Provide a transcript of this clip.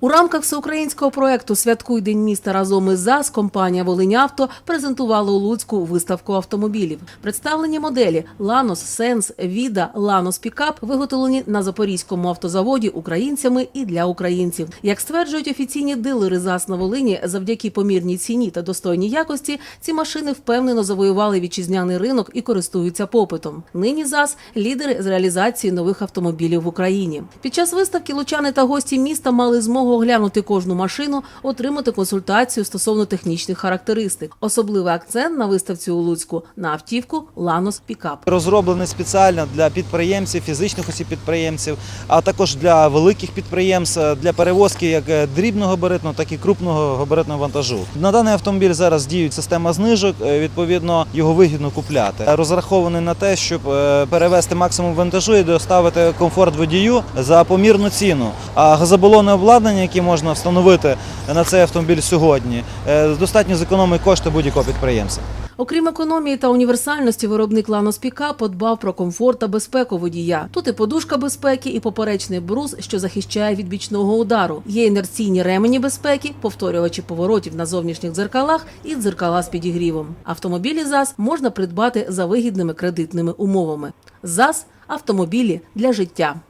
У рамках всеукраїнського проекту Святкуй день міста разом із ЗАЗ компанія Волинявто презентувала у Луцьку виставку автомобілів. Представлені моделі Ланос, Сенс, Віда, Ланос Пікап виготовлені на запорізькому автозаводі українцями і для українців. Як стверджують офіційні дилери ЗАЗ на Волині, завдяки помірній ціні та достойній якості ці машини впевнено завоювали вітчизняний ринок і користуються попитом. Нині ЗАЗ лідери з реалізації нових автомобілів в Україні. Під час виставки лучани та гості міста мали змогу оглянути кожну машину, отримати консультацію стосовно технічних характеристик. Особливий акцент на виставці у Луцьку на автівку Ланос Пікап. Розроблений спеціально для підприємців, фізичних осіб підприємців, а також для великих підприємств для перевозки як е, дрібного габаритного, так і крупного габаритного вантажу. На даний автомобіль зараз діють система знижок. е, Відповідно, його вигідно купляти. Розрахований на те, щоб е, перевезти максимум вантажу і доставити комфорт водію за помірну ціну. А газобалонне обладнання, яке можна встановити на цей автомобіль сьогодні, е, достатньо зекономить кошти будь-якого підприємця. Окрім економії та універсальності, виробник Ланос Пікап подбав про комфорт та безпеку водія. Тут і подушка безпеки, і поперечний брус, що захищає від бічного удару. Є інерційні ремені безпеки, повторювачі поворотів на зовнішніх дзеркалах і дзеркала з підігрівом. Автомобілі ЗАЗ можна придбати за вигідними кредитними умовами. ЗАЗ автомобілі для життя.